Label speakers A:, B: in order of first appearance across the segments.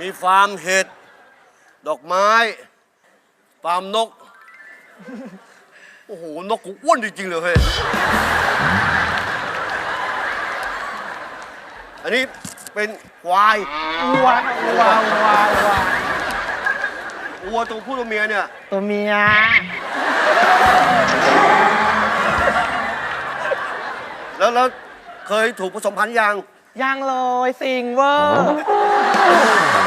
A: มีฟาร์มเห็ด ดอกไม้ฟาร์มนก โอ้โห นกกูอ้วนจริงๆเลยเฮ้ย อันนี้เป็นควาย
B: วัววัววัววัว
A: วัวตัวผู้ตัวเมียเนี่ย
B: ตัวเมีย
A: แล้วแล้วเคยถูกผสมพันธุ์ยัง
B: ยังเลยสิงเวอร์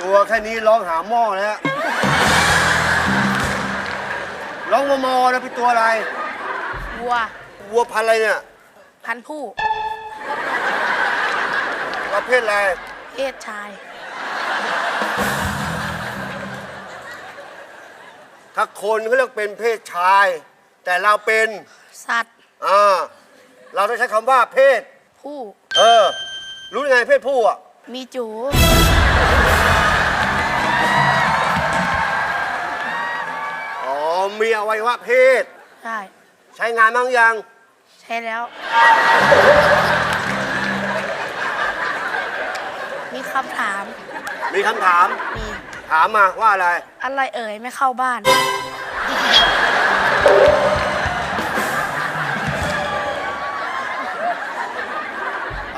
A: ตัวแค่นี้ร้องหาหม้อแล้วร้องมอมอนะเป็นตัวอะไร
C: วัว
A: วัวพันธุ์อะไรเนี่ย
C: พันธุ์ผู้
A: ประเภทอะไร
C: เพศชาย
A: ถ้าคนเขาเรียกเป็นเพศชาย แต่เราเป็น
C: สัตว์
A: อ่า เราต้องใช้คำว่าเพศ
C: ผู้
A: เออ รู้ยังไงเพศผู้อะ
C: มีจู
A: มีอวัยวะเพศ
C: ใช่
A: ใช้งานบ้างยัง
C: ใช่แล้ว มีคำถาม
A: มีคำถาม
C: มี
A: ถามมาว่าอะไร
C: อะไรเอ่ยไม่เข้าบ้าน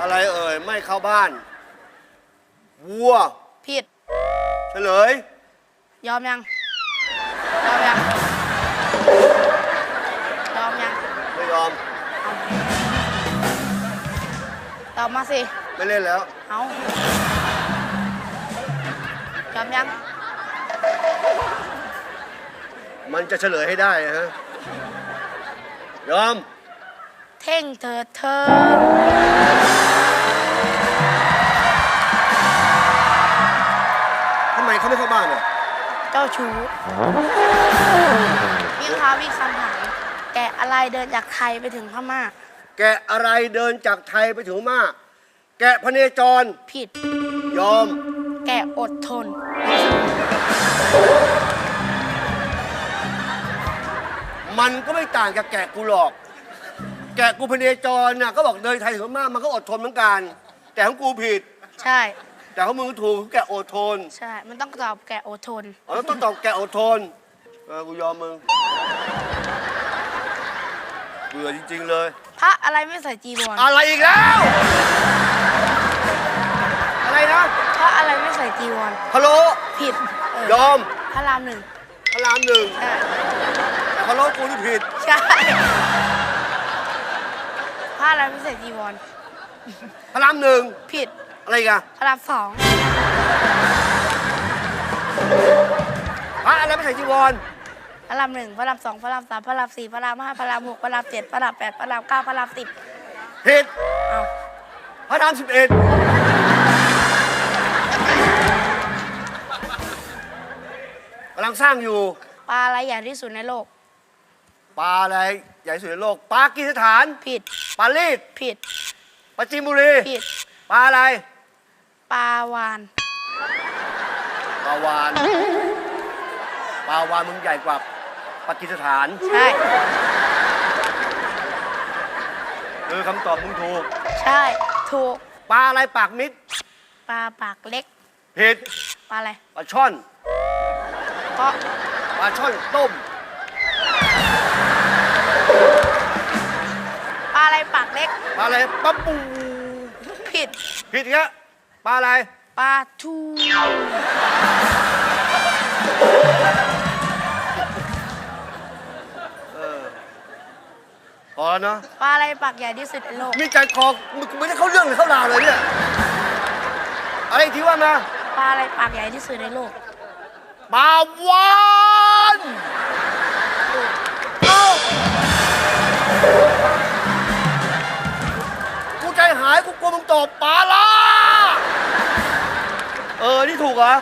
A: อะไรเอ่ยไม่เข้าบ้าน วัว
C: ผิด
A: เฉลย
C: ยอมยัง ยอมยัง ตอบมาสิ
A: ไม่เล่นแล้ว
C: เอายอมยัง
A: มันจะเฉลยให้ได้อะฮะยอม
C: เท่งเถิดเธอ
A: ทำไมเขาไม่เข้าบ้านอะ
C: เจ้าชู้พี่คะมีคำถามแกะอะไรเดินจากไทยไปถึงพม่า
A: แกะอะไรเดินจากไทยไปถึงพม่าแกะพเนจร
C: ผิด
A: ยอม
C: แกะอดทน
A: มันก็ไม่ต่างจากแกะกูหรอก แกะกูพเนจรน่ะก็บอกเดินไทยถึงพม่ามันก็อดทนเหมือนกัน แต่ของกูผิด
C: ใช่
A: แต่ของมึงถูกแกะอดทน
C: ใช่ มันต้องตอบแกะอดทน
A: อ๋อแล้วต้องตอบแกะอดทนเออกูยอมมึงเบื่อจริง ๆ เลย
C: พ ระอะไรไม่ใส่จีวร
A: อะไรอีกแล้ว อะไรนะ
C: พระอะไรไม่ใส่จีวร
A: พะโล้
C: ผิดเออย
A: อม
C: พระรามหนึ่ง
A: พระรามหนึ่ง
C: ใช่
A: แต่พะโล้กูนี่ผิด
C: ใช่พระอะไรไม่ใส่จีวร
A: พระรามหนึ่ง
C: ผิด
A: อะไรอีกัน
C: พระรามสอง
A: พระอะไรไม่ใส่จีวร
C: พ ระรามหนึ่งพระรามสองพระรามสามพระรามสี่พระรามห้าพระรามหกพระรามเจ็ดพระรามแปดพระรามเก้าพระรามสิบ
A: ผิด
C: เอา
A: พระรามสิบเอ็ดกำลังสร้างอยู่
C: ปลาอะไรใหญ่ที่สุดในโลก
A: ปลาอะไรใหญ่ที่สุดในโลกปากีสถาน
C: ผิด
A: ปลาลีด
C: ผิด
A: ปลาจีนบุรี
C: ผิด
A: ปลาอะไร
C: ปลาวาน
A: ปลาวานปลาวานมึงใหญ่กว่า ปากีสถาน
C: ใช่
A: คือคำตอบมึงถูก
C: ใช่ ถูก
A: ปลาอะไรปากมิด
C: ปลาปากเล็ก
A: ผิด
C: ปลาอะไร
A: ปลาช่อน
C: เพราะ
A: ปลาช่อนต้ม
C: ปลาอะไรปากเล็ก
A: ปลาอะไรปลาปู
C: ผิด
A: ผิดอีกแล้วปลาอะไร
C: ปลาทู
A: พอแล้วเนาะ
C: ปลาอะไรปากใหญ่ที่สุดในโลก
A: มีใจคอมึงไม่ได้เข้าเรื่องหรือเข้าราวเลยเนี่ยอะไรอีกที่ว่ามา
C: ปลาอะไรปากใหญ่ที่สุดในโลก
A: ปลาวานเอ้ากูใจหายกูกลัวมึงตอบปลาล่าเออ นี่ถูกเหรอ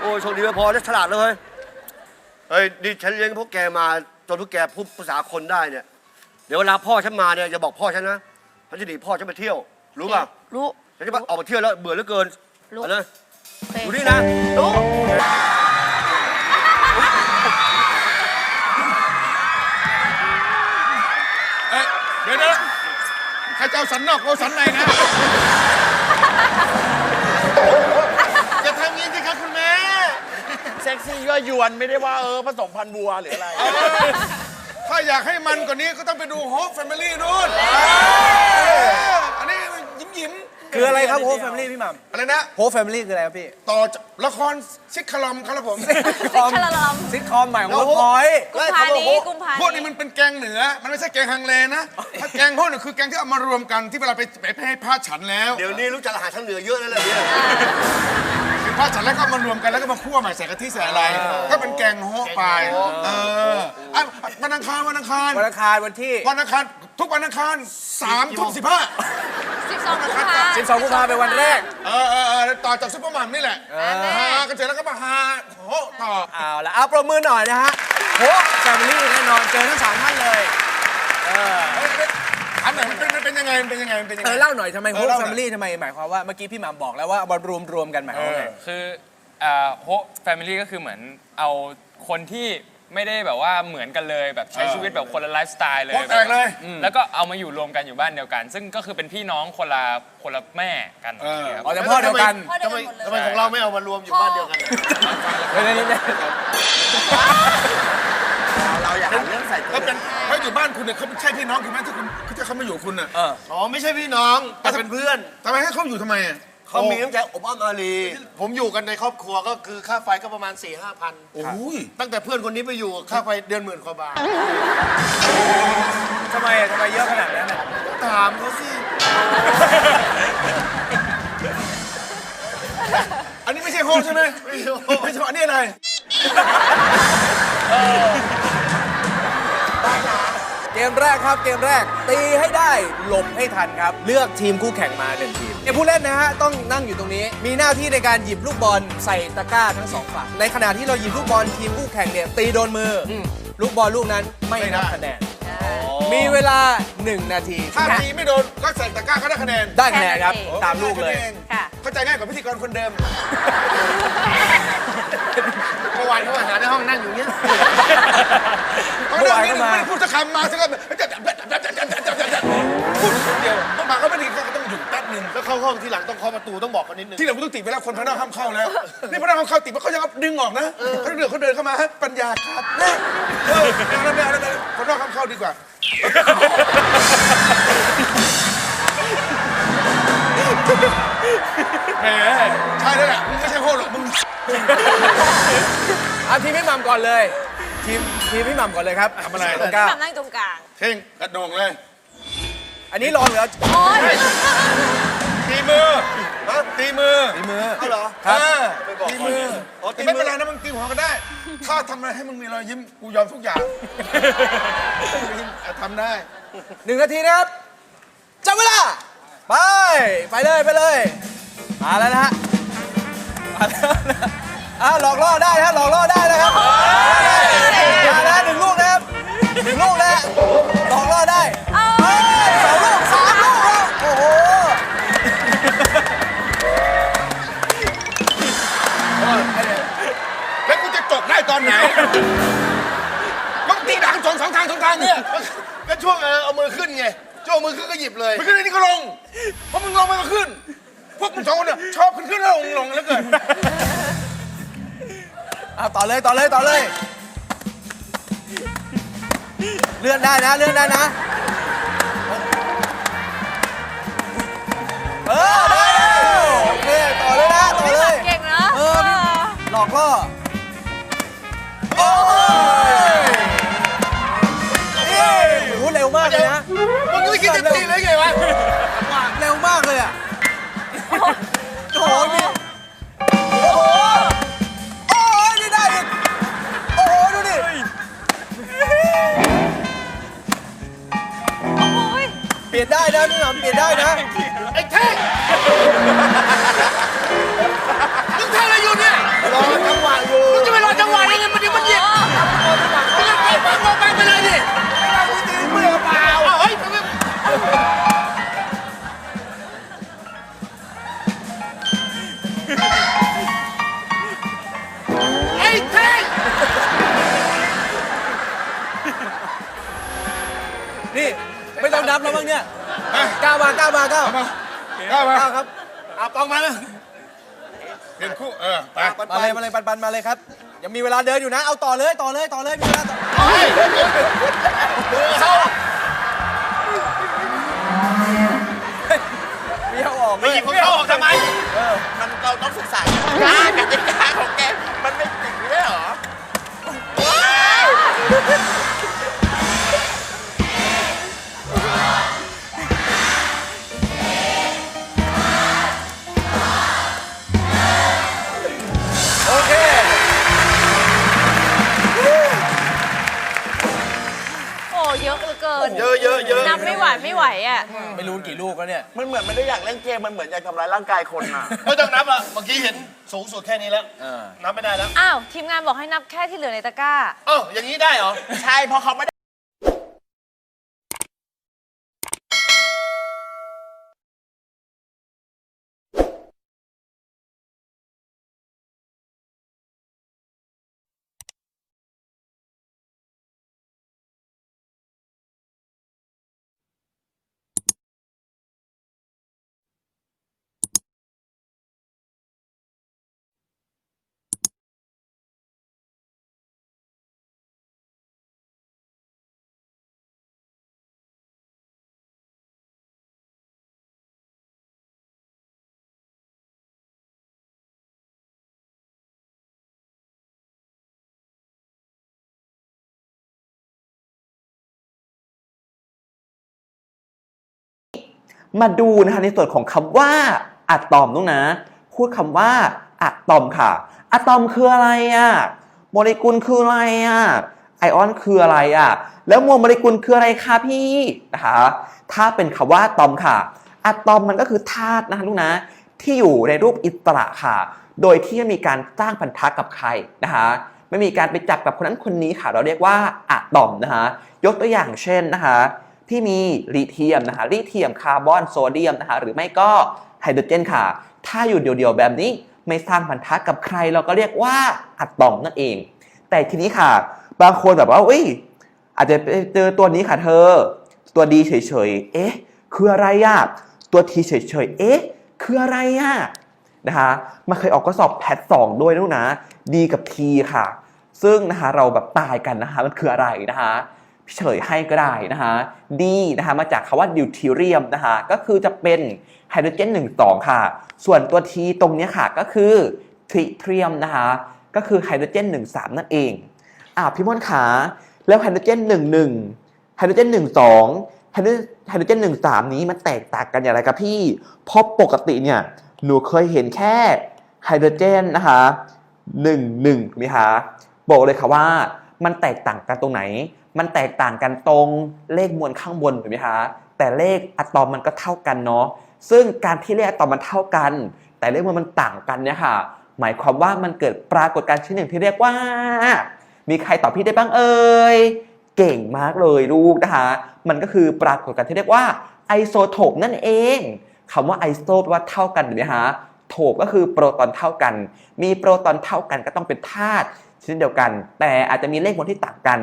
A: โอ้ยโชคดีไปพอได้ฉลาดเลยเฮ้ยนี่ฉันเลี้ยงพวกแกมาจนพวกแกพูดภาษาคนได้เนี่ย เดี๋ยวเวลาพ่อฉันมาเนี่ยอย่าบอกพ่อฉันนะฉันจะหนีพ่อฉันไปเที่ยว รู้ป่ะ
C: รู้
A: ฉันจะไปออกไปเที่ยวแล้วเบื่อเหลือเกิน
C: รู้
A: เอาดูนี่นะ
C: รู้เอ้เดี๋
A: ยวนะ
C: ใค
D: รจะเอาสันนอกเอาสันในนะ
E: จะทำยังไงครับคุณแม่
F: เซ็กซี่ก็ยวนไม่ได้ว่าเออผสมพันธุ์บัวหรืออะไร
D: ถ้าอยากให้มันกว่านี้ก็ต้องไปดูโฮปแฟมิลี่นู่นอันนี้ยิ้มยิ้ม
G: คืออะไรครับโฮแฟมิลี่พี่หม่
D: ๆอะไรนะำ
G: โฮแฟมิลี่คืออะไรครับพี่
D: ต่อจากละครซิกคลอมครับผม
G: คอมซิทคอมใหม่ของเวิร์กพอยต์
H: กุมภานี้กุมภา
D: พวกนี้มันเป็นแกงเหนือ มันไม่ใช่แกงฮังเลนะถ้าแกงพวกนี้คือแกงที่เอามารวมกันที่เวลาไปไปให้พระฉันแล้ว
A: เดี๋ยวนี้รู้จักอาหารทางเหนือเยอะแล้วแหละเนี่ย
D: คือพระฉันแล้วก็เอามารวมกันแล้วก็มาคั่วใหม่ใส่กะทิใส่อะไร ก็เป็นแกงโฮะไปเอออะวันอังคารวันอังคาร
G: วันอังคารวันที่
D: วันอังคารทุกวันอังคารสามทุ่มสิบห้า
H: 12กุมภา
G: 12กุมภาเป็นวันแรก
D: เออเออเออต่อจากซุปเปอร์มัมนี่แหละฮากันเสร็จแล้วก็มาฮาโฮะต่อ
G: เอาละเอาประมือหน่อยนะฮะโฮแฟมิลี่แน่นอนเจอทั้งสามท่านเลย
D: อั นไหนมันเป็นมันเป็นยังไงมันเป็นยังไงมันเป็นยัง
G: เอ
D: ไง
G: อเล่าหน่อยทำไมโฮ
D: อเล่าห
G: แฟ
D: น่อย
G: มิลี่ทำไมหมายความว่าเมื่อกี้พี่หม่ำบอกแล้วว่าเอามารวมรวมๆกันหมายความว่าไง
I: คือโฮแฟมิลี่ก็คือเหมือนเอาคนที่ไม่ได้แบบว่าเหมือนกันเลยแบบใช้ชีวิตแบบคนละไลฟ์สไตล์เลย
D: คตรแตกเลย
I: อืมแล้วก็เอามาอยู่รวมกันอยู่บ้านเดียวกัน ซึ่งก็คือเป็นพี่น้องคนละคนละแม่กันอะไรอย่างเงี้ยครับ
G: อ๋อแต่พ่อเดียวกัน
H: พ่อเดียว
E: ทำไม
H: กัน
E: ทำไมของเราไม่เอามารวมอยู่บ้านเดียวกัน
G: เดี๋ยวเดี๋ยวเรา
E: อยากหาเรื่องใส่ตัว
D: เขาเป็นเขาอยู่บ้านคุณเนี่ยเขาใช่พี่น้องคุณไหมที่คุณ ที่เขามาอยู่คุณน่ะ
E: อ๋อไม่ใช่พี่น้องแต่เป็นเพื่อน
D: ทำไมให้เขาอยู่ทำไมอะ
A: เขามีน้ำใจอบอ้อมอารี
E: ผมอยู่กันในครอบครัวก็คือค่าไฟก็ประมาณ4ี่ห้าพัน
D: โอ้ย
E: ตั้งแต่เพื่อนคนนี้ไปอยู่ค่าไฟเดือนหมื่นกว่าบาท
G: ทำไมอะทำไมเยอะขนาดนั้นอะ
E: ถามเขาสิ
D: อันนี้ไม่ใช่โฮใช่ไหมไม่ใช่โฮไม่ใช่อันนี้อะไร
G: เกมแรกครับเกมแรก ตีให้ได้หลบให้ทันครับ เลือกทีมคู่แข่งมาหนึ่งทีมเนี่ยผู้เล่นนะฮะต้องนั่งอยู่ตรงนี้ มีหน้าที่ในการหยิบลูกบอลใส่ตะกร้าทั้งสองฝั่งในขณะที่เราหยิบลูกบอลทีมคู่แข่งเนี่ยตีโดนมืออลูกบอลลูกนั้นไม่นับคะแนน มีเวลา 1 นาที
D: ถ้าตีไม่โดนก็ใส่ตะกร้าก็ได้คะแนน
G: ได้คะแนนครับตามลูกเลย
H: ค่ะ
D: เข้าใจง่ายกว่าพิธีกรคนเดิม
E: เมื่อวานเขามาหาในห้องนั่งอยู่เนี้ย
D: เขาเรื่องนี้ ไม่ได้พูดสักคำมาสักคำพูดคนเดียวต้องมาเขาไม่ดีก็ต้องหยุดแป๊บนึง
E: แล้วเข้าห้องทีหลังต้องเคาะประตูต้องบอกเขานิดนึง
D: ที่เราต้องติดไปแล้วคนภายนอกห้ามเข้าแล้วนี่ภายนอกห้ามเข้าติดเพราะเขายังเอาดึงออกนะเขาเดินเขาเดินเข้ามาให้ปัญญาครับเออไม่เอาแล้วไม่เอาแล้วคนนอกห้ามเข้าดีกว่าแหมใช่แล้วแหละมึงไม่ใช่โคตรหรอกมึง
G: เอาทีมพี่หม่ำก่อนเลย ทีมทีมพี่หม่ำก่อนเลยครับ
D: ทำอะไร
G: ตะกร้า
H: ทำนั่งตรงกลาง
D: เท่งกระโดงเลย
G: อันนี้รองเหลือ
H: โอ๊ย
D: ตีมือตีมือ
G: ฝีมือ
A: เอาเหรอ
G: ครับ
D: เออ
A: บอก
D: ตี
A: ก่อน
D: มือ
A: อ๋อตี
D: แต่
A: มือ
D: ไม่เป็นไรนะมึงตีหัวก็ได้ ถ้าทำอะไรให้มึงมีรอยยิ้มกูยอมทุกอย่างทำได้
G: หนึ่งนาทีนะครับจับเวลาไปไปเลยไปเลยมาแล้วนะฮะมาแล้วนะอะหลอกล่อได้นะหลอกล่อได้นะครับะหลอกล่อได้เฮ้ยสองลูกสามลูกแล้วโอ้โห
D: แล้วกูจะจบได้ตอนไหนต้องตีดังสองสองทางสองทางเนี่ย
E: ก็ช่วงเออเอามือขึ้นไงช่วงเอามือขึ้นก็หยิบเลย
D: มันขึ้นไอ้นี่ก็ลงเพราะมึงลงมันก็ขึ้น พวกมึงสองคนเนี่ยชอบขึ้นขึ้นแล้วลงลงแล้วเกิน
G: เอาต่อเลยต่อเลยต่อเลย เลื่อนได้นะ เลื่อนได้นะ เออได้แล้วโอเคต่อเลยนะ ต่อเลย
H: เก่งเนอะ
G: เออพี่หลอกล่อโอ้ยเอ้ยโอ้โหเร็วมากเลยนะ
E: มึงก็ไม่คิดจะตีเลยไงวะ
G: เร็วมากเลยอะ โอ้โห ยนได้นะพี่หม่ำเปลี่ยนได้นะ
E: ไอ้เท่งมึงทำอะไรอยู่เนี่ยรอจังหวะอยู่มึงจะไปรอจังหวะได้ไงมันเดี๋ยวมันหยิบมึงไปไปไปไปไปเลยดิมึงตีมือเปล่าเฮ้ยมึงไอ้เท่ง
G: นี่ ไม่ต้องนับแล้วมั้งเนี่ย ก้าวมาก้าวมาก้าว
D: ก้าวมา
G: ก้าวครับ
E: เอาปองมาเลย
D: เปลี่ยนคู่เออไป
G: มาเลยมาเลยปันปันมาเลยครับยังมีเวลาเดินอยู่นะ เอาต่อเลยต่อเลยต่อเลยมีเวลาต่อมีเอาออก
E: ไม่หยิบของเขาออกทำไมมันเราต้องศึกษากล้ากติกาของแกมันไม่จริงไม่เหรอ
H: น
E: เยอะเยอะเยอะ
H: นับไม่ไหวไม่ไหวอะ
G: ไม่รู้กี่ลูกแล้วเนี่ย
F: มันเหมือนไม่ได้อยากเล่นเกม มันเหมือนอยากทำร้ายร่างกายคนอะ
E: ไม่ต้องนับอะ เมื่อกี้เห็นสูงสุดแค่นี้แล้ว
G: เออ
E: นับไม่ได้แล้ว
H: อ้าว ทีมงานบอกให้นับแค่ที่เหลือในตะกร้า
E: เอ้าอย่างนี้ได้เหรอ
F: ใช่ เพราะเขาไม่
J: มาดูนะคะในส่วนของคำว่าอะตอมนู้นนะ พูดคำว่าอะตอมค่ะ อะตอมคืออะไรอะโมเลกุลคืออะไรอะไอออนคืออะไรอะแล้วมวลโมเลกุลคืออะไรคะพี่นะคะถ้าเป็นคำว่าอะตอมค่ะ อะตอมมันก็คือธาตุนะคะลูกนะ ที่อยู่ในรูปอิสระค่ะ โดยที่ไม่มีการสร้างพันธะกับใครนะคะไม่มีการไปจับกับคนนั้นคนนี้ค่ะ เราเรียกว่าอะตอมนะคะยกตัวอย่างเช่นนะคะ ที่มีลิเธียมนะคะลิเธียมคาร์บอนโซเดียมนะคะหรือไม่ก็ไฮโดรเจนค่ะ ถ้าอยู่เดียวๆแบบนี้ไม่สร้างพันธะกับใครเราก็เรียกว่าอะตอมนั่นเอง แต่ทีนี้ค่ะ บางคนแบบว่าอุ้ยอาจจะไปเจอตัวนี้ค่ะเธอ ตัวดีเฉยๆเอ๊ะคืออะไรอะตัวทีเฉยๆเอ๊ะคืออะไรอะนะคะมันเคยออกข้อสอบแพทสองด้วยนู่นนะดีกับทีค่ะ ซึ่งนะคะเราแบบตายกันนะคะมันคืออะไรนะคะ เฉลยให้ก็ได้นะคะดีนะคะมาจากคำว่าดิวทีเรียมนะคะก็คือจะเป็นไฮโดรเจน1 2 ค่ะ ส่วนตัวทีตรงนี้ค่ะก็คือทริเทียมนะคะก็คือไฮโดรเจน1 3 นั่นเองอ่าพี่ม่อนขาแล้วไฮโดรเจน1 1ไฮโดรเจน1 2ไฮโดรไฮโดรเจน1 3 นี้มันแตกต่างกันอย่างไรครับพี่เพราะปกติเนี่ยหนูเคยเห็นแค่ไฮโดรเจนนะคะ1 1มีคะบอกเลยค่ะว่ามันแตกต่างกันตรงไหน มันแตกต่างกันตรงเลขมวลข้างบนถูกไหมคะแต่เลขอะตอมมันก็เท่ากันเนาะซึ่งการที่เลขอะตอมมันเท่ากัน แต่เลขมวลมันต่างกันเนี่ยค่ะหมายความว่ามันเกิดปรากฏการณ์ชนิดหนึ่งที่เรียกว่า มีใครตอบพี่ได้บ้างเอ่ยเก่งมากเลยลูกนะคะ มันก็คือปรากฏการณ์ที่เรียกว่าไอโซโทปนั่นเองคำว่าไอโซแปลว่าเท่ากันถูกไหมคะโทปก็คือโปรตอนเท่ากัน มีโปรตอนเท่ากันก็ต้องเป็นธาตุชนิดเดียวกัน แต่อาจจะมีเลขมวลที่ต่างกัน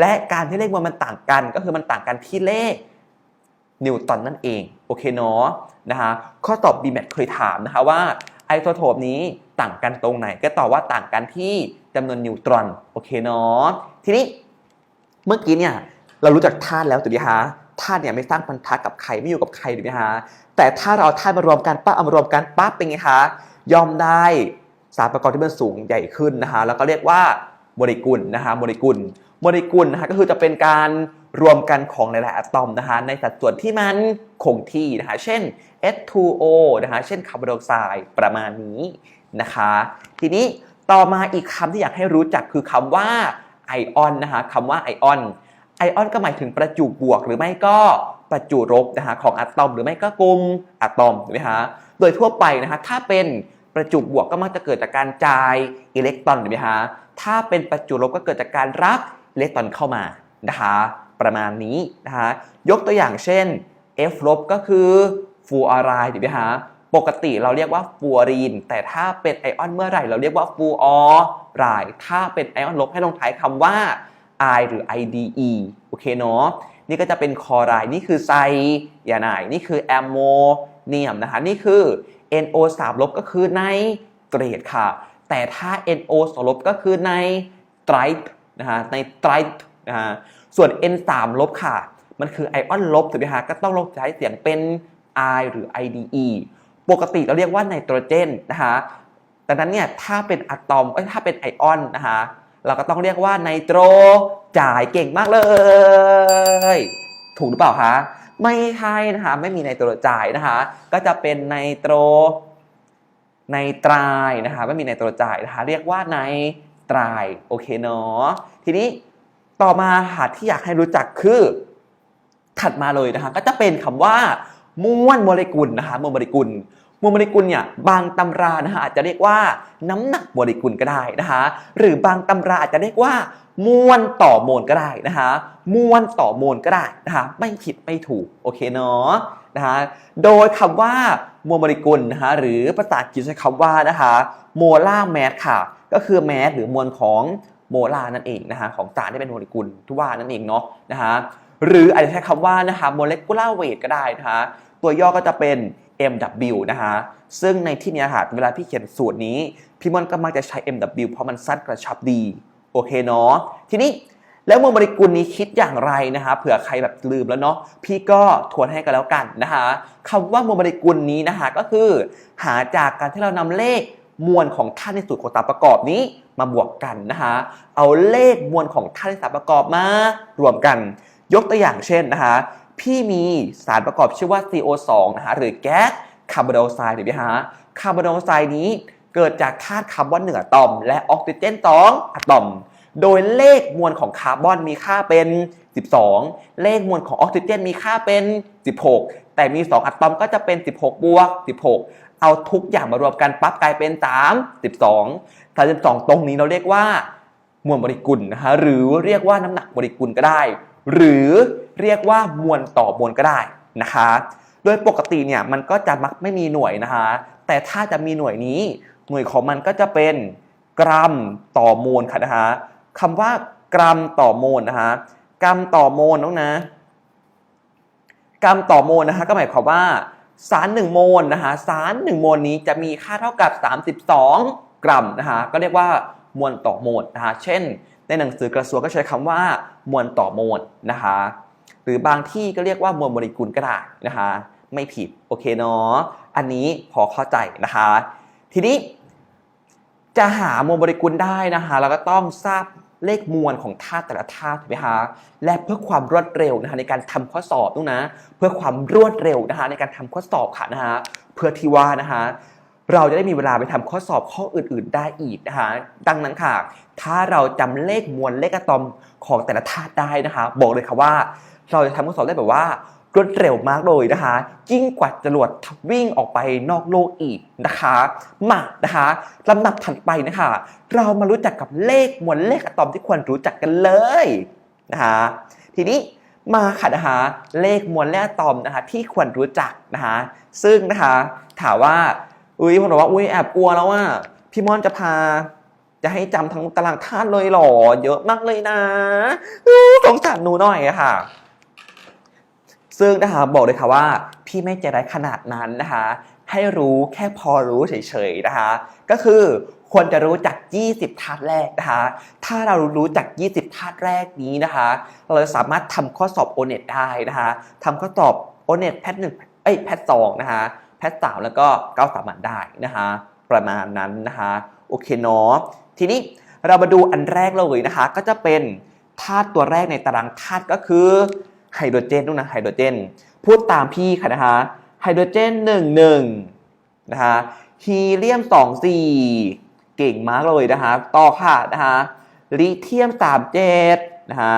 J: และการที่เลขมวลมันต่างกัน ก็คือมันต่างกันที่เลขนิวตันนั่นเอง โอเคเนาะนะคะข้อตอบ b m a t เคยถามนะคะว่าไอโซโทปนี้ต่างกันตรงไหน ก็ตอบว่าต่างกันที่จำนวนนิวตรอน โอเคเนาะทีนี้เมื่อกี้เนี่ยเรารู้จักธาตุแล้วถูกไหมคะธาตุเนี่ยไม่สร้างพันธะกับใครไม่อยู่กับใครถูกไหมคะแต่ถ้าเราเอาธาตุมารวมกันปั๊บเอามารวมกันปั๊บเป็นไงคะยอมได้สารประกอบที่มันสูงใหญ่ขึ้นนะคะแล้วก็เรียกว่าโมเลกุลนะคะโมเลกุล โมเลกุลนะคะก็คือจะเป็นการรวมกันของหลายๆอะตอมนะคะในสัดส่วนที่มันคงที่นะคะเช่น H2O นะคะเช่นคาร์บอนไดออกไซด์ประมาณนี้นะคะ ทีนี้ต่อมาอีกคำที่อยากให้รู้จักคือคำว่าไอออนนะคะคำว่าไอออนไอออนก็หมายถึงประจุบวกหรือไม่ก็ประจุลบนะคะของอะตอมหรือไม่ก็กลุ่มอะตอมถูกไหมคะโดยทั่วไปนะคะถ้าเป็นประจุบวกก็มักจะเกิดจากการจ่ายอิเล็กตรอนถูกไหมคะถ้าเป็นประจุลบก็เกิดจากการรับเล็กตอนเข้ามานะคะประมาณนี้นะคะยกตัวอย่างเช่น F ลบก็คือฟูออไรด์ถูกไหมคะปกติเราเรียกว่าฟูออรีน แต่ถ้าเป็นไอออนเมื่อไหร่ เราเรียกว่าฟูออไรด์ถ้าเป็นไอออนลบให้ลงท้ายคำว่า I หรือ IDE โอเคเนาะนี่ก็จะเป็นคอไรด์นี่คือไซยาไนด์นี่คือแอมโมเนียมนะคะนี่คือ NO 3ลบก็คือไนเตรตค่ะ แต่ถ้า NO 2ลบก็คือไนไตรท์ นะฮะไนไตรนะฮะส่วน N 3ลบค่ะ มันคือไอออนลบถูกไหมฮะก็ต้องลบใช้เสียงเป็น I หรือ IDE ปกติเราเรียกว่าไนโตรเจนนะฮะดังนั้นเนี่ยถ้าเป็นอะตอมถ้าเป็นไอออนนะฮะเราก็ต้องเรียกว่าไนโตรจ่ายเก่งมากเลย ถูกหรือเปล่าคะไม่ใช่นะคะไม่มีไนโตรจ่ายนะคะก็จะเป็นไนโตรไนตรายนะคะไม่มีไนโตรจ่ายนะคะเรียกว่าไน ตราย โอเคเนาะทีนี้ต่อมาหาที่อยากให้รู้จักคือ ถัดมาเลยนะคะ ก็จะเป็นคำว่ามวลโมเลกุลนะคะมวลโมเลกุลมวลโมเลกุลเนี่ยบางตำรานะคะอาจจะเรียกว่าน้ำหนักโมเลกุลก็ได้นะคะหรือบางตำราอาจจะเรียกว่ามวลต่อโมลก็ได้นะคะมวลต่อโมลก็ได้นะคะไม่ผิดไม่ถูกโอเคเนาะนะคะโดยคำว่า มวลโมเลกุลนะคะหรือภาษาอังกฤษใช้คำว่านะคะโมลาร์แมสค่ะ ก็คือแมสหรือมวลของโมลาร์นั่นเองนะคะของสารที่เป็นโมเลกุลที่ว่านั่นเองเนาะนะคะหรืออาจจะใช้คำว่านะคะ molecular weight ก็ได้นะคะตัวย่อก็จะเป็น MW นะคะซึ่งในที่นี้ค่ะเวลาพี่เขียนสูตรนี้ พี่มอนก็มักจะใช้ MW เพราะมันสั้นกระชับดี โอเคเนาะทีนี้ แล้วโมเลกุลนี้คิดอย่างไรนะคะเผื่อใครแบบลืมแล้วเนาะพี่ก็ทวนให้กันแล้วกันนะคะคำว่าโมเลกุลนี้นะคะก็คือ หาจากการที่เรานำเลขมวลของธาตุในสูตรของสารประกอบนี้มาบวกกันนะคะเอาเลขมวลของธาตุในสารประกอบมารวมกัน ยกตัวอย่างเช่นนะคะพี่มีสารประกอบชื่อว่า CO2 นะคะหรือแก๊สคาร์บอนไดออกไซด์ถูกไหมฮะคาร์บอนไดออกไซด์นี้เกิดจากธาตุคาร์บอนหนึ่งอะตอม และออกซิเจนสองอะตอม โดยเลขมวลของคาร์บอนมีค่าเป็น 12 เลขมวลของออกซิเจนมีค่าเป็น 16 แต่มี 2 อะตอมก็จะเป็น 16 บวก 16 เอาทุกอย่างมารวมกันปั๊บกลายเป็น 3 12 32 ตรงนี้เราเรียกว่า มวลโมเลกุลนะคะหรือเรียกว่าน้ำหนักโมเลกุลก็ได้ หรือเรียกว่ามวลต่อมวลก็ได้นะคะ โดยปกติเนี่ยมันก็จะมักไม่มีหน่วยนะคะ แต่ถ้าจะมีหน่วยนี้ หน่วยของมันก็จะเป็นกรัมต่อโมลค่ะนะคะ คำว่ากรัมต่อโมลนะคะกรัมต่อโมลน้องนะ กรัมต่อโมลนะคะก็หมายความว่าสาร 1 โมลนะคะสาร 1 โมลนี้จะมีค่าเท่ากับ 32 กรัมนะคะก็เรียกว่ามวลต่อโมลนะคะเช่น ในหนังสือกระทรวงก็ใช้คำว่ามวลต่อโมลนะคะหรือบางที่ก็เรียกว่ามวลโมเลกุลก็ได้นะคะไม่ผิดโอเคเนาะอันนี้พอเข้าใจนะคะ ทีนี้จะหามวลโมเลกุลได้นะคะเราก็ต้องทราบ เลขมวลของธาตุแต่ละธาตุถูกไหมคะและเพื่อความรวดเร็วนะคะในการทำข้อสอบต้องนะ เพื่อความรวดเร็วนะคะในการทำข้อสอบค่ะนะคะเพื่อที่ว่านะคะเราจะได้มีเวลาไปทำข้อสอบข้ออื่น ๆ ได้อีกนะคะ ดังนั้นค่ะ ถ้าเราจำเลขมวลเลขอะตอมของแต่ละธาตุได้นะคะ บอกเลยค่ะว่า เราจะทำข้อสอบได้แบบว่า รวดเร็วมากเลยนะคะ ยิ่งกว่าจรวดวิ่งออกไปนอกโลกอีกนะคะมานะคะลำดับถัดไปนะคะ เรามารู้จักกับเลขมวลเลขอะตอมที่ควรรู้จักกันเลยนะคะทีนี้มาค่ะนะคะเลขมวลเลขอะตอมนะคะที่ควรรู้จักนะคะซึ่งนะคะถามว่าอุ้ยผมบอกว่าอุ้ยแอบกลัวแล้วว่าพี่ม่อนจะพาจะให้จำทั้งตารางธาตุเลยหรอเยอะมากเลยนะอู้สงสารหนูหน่อยอะค่ะ ซึ่งนะคะบอกเลยค่ะว่าพี่ไม่ใจร้ายขนาดนั้นนะคะ ให้รู้แค่พอรู้เฉยๆนะคะ ก็คือควรจะรู้จัก 20ธาตุแรกนะคะ ถ้าเรารู้จัก 20ธาตุแรกนี้นะคะ เราจะสามารถทำข้อสอบโอเน็ตได้นะคะทำข้อสอบโอเน็ตแพทหนึ่งเอ้ยแพทสองนะคะ แพทสามแล้วก็เก้าสามัญได้นะคะ ประมาณนั้นนะคะ โอเคเนาะ ทีนี้เรามาดูอันแรกเลยนะคะ ก็จะเป็นธาตุตัวแรกในตารางธาตุก็คือ ไฮโดรเจนนู่นนะไฮโดรเจน พูดตามพี่ค่ะนะคะไฮโดรเจน1 1นะคะฮีเลียม2 4เก่งมากเลยนะคะต่อค่ะนะคะลิเทียม37นะคะ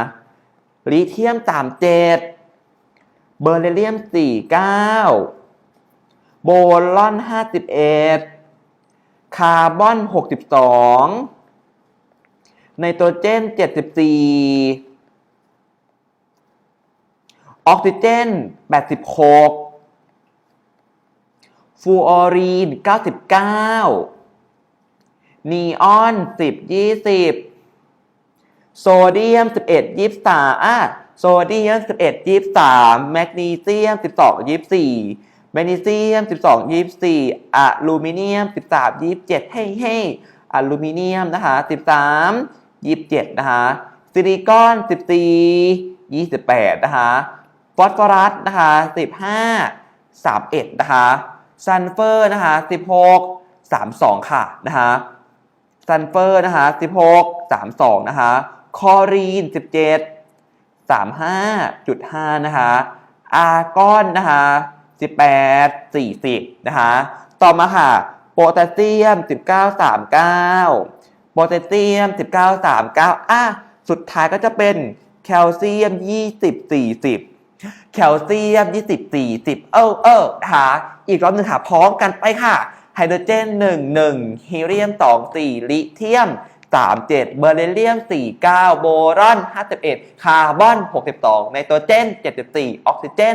J: ลิเทียม37เบอร์เรียม49โบลอน51คาร์บอน62ไนโตรเจน74 ออกซิเจน 86 ฟูออรีน 99 นีออน 10 20 โซเดียม 11 23อะโซเดียม 11 23 แมกนีเซียม 12 24แมกนีเซียม 12 24อะลูมิเนียม 13 27 เฮ้เฮ้อะลูมิเนียมนะคะ13 27 นะคะ ซิลิคอน 14 28 นะคะ อสฟอรัสนะคะ15 31นะคะซัลเฟอร์นะคะ16 32 ค่ะนะคะซัลเฟอร์นะคะ16 32นะคะคอรีน 17 35.5 นะคะ อาร์กอนนะคะ18 40 นะคะ ต่อมาค่ะ โพแทสเซียม 1939 โพแทสเซียม 1939 อะ สุดท้ายก็จะเป็นแคลเซียม 20 40 แคลเซียม20 40เออเออนะคะอีกรอบหนึ่งค่ะพร้อมกันไปค่ะ ไฮโดรเจน1 1ฮีเลียม2 4ลิเธียม37เบอร์เรเลียม49โบรอน51คาร์บอน62ไนโตรเจน74ออกซิเจน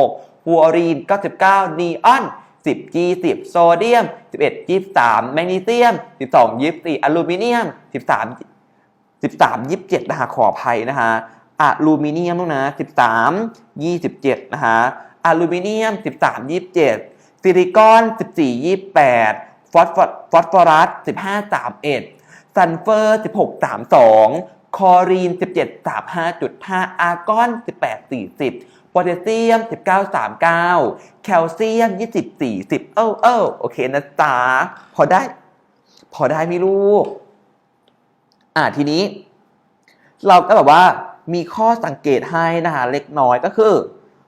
J: 86ฟูออรีน99นีออน10 20โซเดียม11 23แมกนีเซียม12 24อลูมิเนียม13 13 27นะฮะขออภัยนะฮะ อลูมิเนียมต้องนะ13 27 นะฮะอลูมิเนียม 13 27 ซิลิคอน 14 28 ฟอสฟอสฟอรัส 15 31 ซัลเฟอร์ 16 32 คอรีน 17 35.5 อาร์กอน 18 40โพแทสเซียม 19 39 แคลเซียม 20 40 เออเออโอเคนะจ๊ะพอได้ พอได้ไหมลูก อ่าทีนี้ เราก็แบบว่า มีข้อสังเกตให้นะคะเล็กน้อยก็คือ